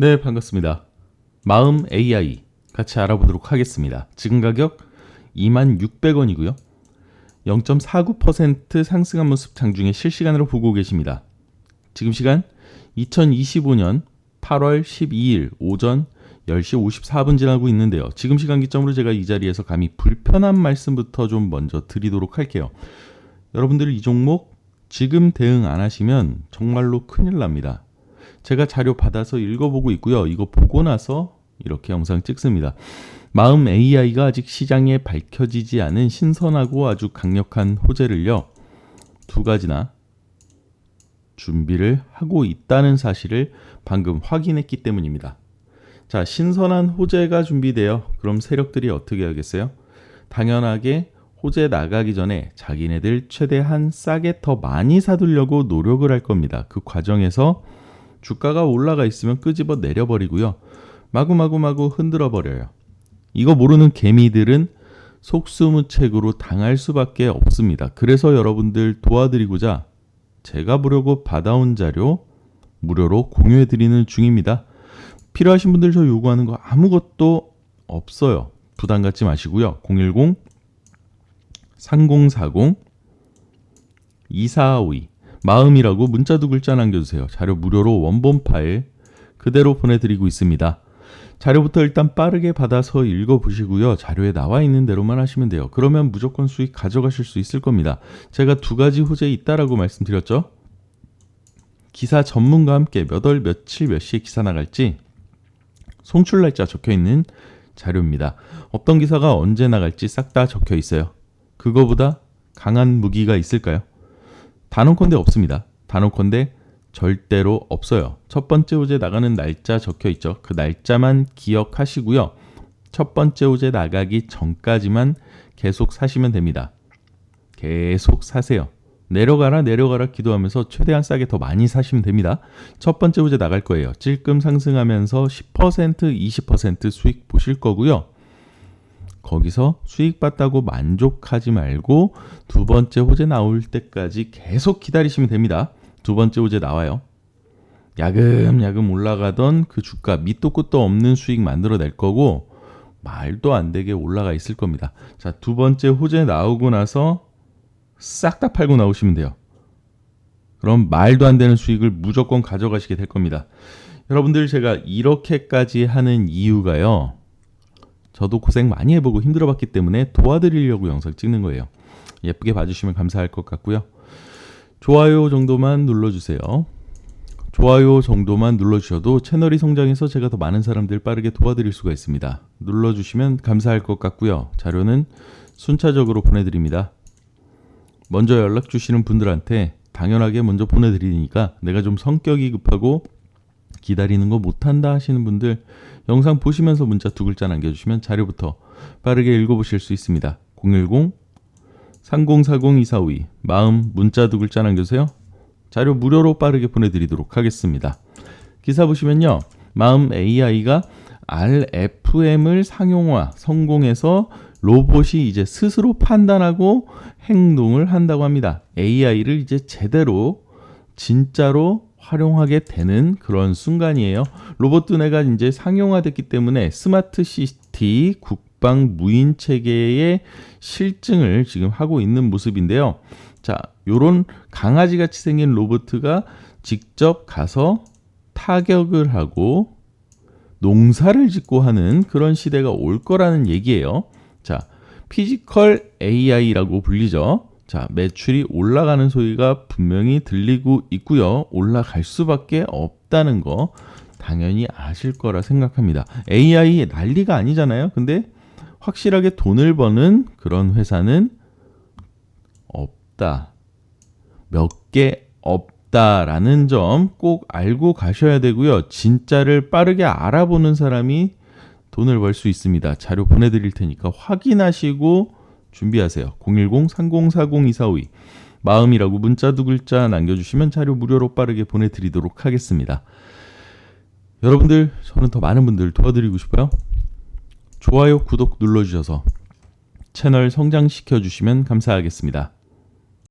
네, 반갑습니다. 마음 AI 같이 알아보도록 하겠습니다. 지금 가격 26,600원이고요. 0.49% 상승한 모습 장중에 실시간으로 보고 계십니다. 지금 시간 2025년 8월 12일 오전 10시 54분 지나고 있는데요. 지금 시간 기점으로 제가 이 자리에서 감히 불편한 말씀부터 좀 먼저 드리도록 할게요. 여러분들 이 종목 지금 대응 안 하시면 정말로 큰일 납니다. 제가 자료 받아서 읽어보고 있고요. 이거 보고 나서 이렇게 영상 찍습니다. 마음 AI가 아직 시장에 밝혀지지 않은 신선하고 아주 강력한 호재를요. 두 가지나 준비를 하고 있다는 사실을 방금 확인했기 때문입니다. 자, 신선한 호재가 준비되어 그럼 세력들이 어떻게 하겠어요? 당연하게 호재 나가기 전에 자기네들 최대한 싸게 더 많이 사두려고 노력을 할 겁니다. 그 과정에서 주가가 올라가 있으면 끄집어 내려버리고요. 마구마구마구 흔들어 버려요. 이거 모르는 개미들은 속수무책으로 당할 수밖에 없습니다. 그래서 여러분들 도와드리고자 제가 보려고 받아온 자료 무료로 공유해 드리는 중입니다. 필요하신 분들 저 요구하는 거 아무것도 없어요. 부담 갖지 마시고요. 010 3040 2452 마음이라고 문자 두 글자 남겨주세요. 자료 무료로 원본 파일 그대로 보내드리고 있습니다. 자료부터 일단 빠르게 받아서 읽어보시고요. 자료에 나와 있는 대로만 하시면 돼요. 그러면 무조건 수익 가져가실 수 있을 겁니다. 제가 두 가지 호재 있다라고 말씀드렸죠. 기사 전문가와 함께 몇 월 며칠 몇 시에 기사 나갈지 송출 날짜 적혀 있는 자료입니다. 어떤 기사가 언제 나갈지 싹 다 적혀 있어요. 그거보다 강한 무기가 있을까요? 단언컨대 없습니다. 단언컨대 절대로 없어요. 첫 번째 호재 나가는 날짜 적혀 있죠. 그 날짜만 기억하시고요. 첫 번째 호재 나가기 전까지만 계속 사시면 됩니다. 계속 사세요. 내려가라 내려가라 기도하면서 최대한 싸게 더 많이 사시면 됩니다. 첫 번째 호재 나갈 거예요. 찔끔 상승하면서 10% 20% 수익 보실 거고요. 거기서 수익 봤다고 만족하지 말고 두 번째 호재 나올 때까지 계속 기다리시면 됩니다. 두 번째 호재 나와요. 야금야금 올라가던 그 주가 밑도 끝도 없는 수익 만들어낼 거고 말도 안 되게 올라가 있을 겁니다. 자, 두 번째 호재 나오고 나서 싹 다 팔고 나오시면 돼요. 그럼 말도 안 되는 수익을 무조건 가져가시게 될 겁니다. 여러분들 제가 이렇게까지 하는 이유가요. 저도 고생 많이 해보고 힘들어봤기 때문에 도와드리려고 영상 찍는 거예요. 예쁘게 봐주시면 감사할 것 같고요. 좋아요 정도만 눌러주세요. 좋아요 정도만 눌러주셔도 채널이 성장해서 제가 더 많은 사람들 빠르게 도와드릴 수가 있습니다. 눌러주시면 감사할 것 같고요. 자료는 순차적으로 보내드립니다. 먼저 연락 주시는 분들한테 당연하게 먼저 보내드리니까 내가 좀 성격이 급하고 기다리는 거 못한다 하시는 분들 영상 보시면서 문자 두 글자 남겨주시면 자료부터 빠르게 읽어보실 수 있습니다. 010 3040-2452 마음 문자 두 글자 남겨주세요. 자료 무료로 빠르게 보내드리도록 하겠습니다. 기사 보시면요. 마음 AI가 RFM을 상용화 성공해서 로봇이 이제 스스로 판단하고 행동을 한다고 합니다. AI를 이제 제대로 진짜로 활용하게 되는 그런 순간이에요. 로봇 두뇌가 이제 상용화됐기 때문에 스마트 시티 국방 무인 체계의 실증을 지금 하고 있는 모습인데요. 자, 요런 강아지 같이 생긴 로봇가 직접 가서 타격을 하고 농사를 짓고 하는 그런 시대가 올 거라는 얘기예요. 자, 피지컬 AI라고 불리죠. 자, 매출이 올라가는 소리가 분명히 들리고 있고요. 올라갈 수밖에 없다는 거 당연히 아실 거라 생각합니다. AI 난리가 아니잖아요. 근데 확실하게 돈을 버는 그런 회사는 없다. 몇 개 없다라는 점 꼭 알고 가셔야 되고요. 진짜를 빠르게 알아보는 사람이 돈을 벌 수 있습니다. 자료 보내드릴 테니까 확인하시고 준비하세요. 010-3040-2452 마음이라고 문자 두 글자 남겨주시면 자료 무료로 빠르게 보내드리도록 하겠습니다. 여러분들 저는 더 많은 분들 도와드리고 싶어요. 좋아요, 구독 눌러주셔서 채널 성장시켜 주시면 감사하겠습니다.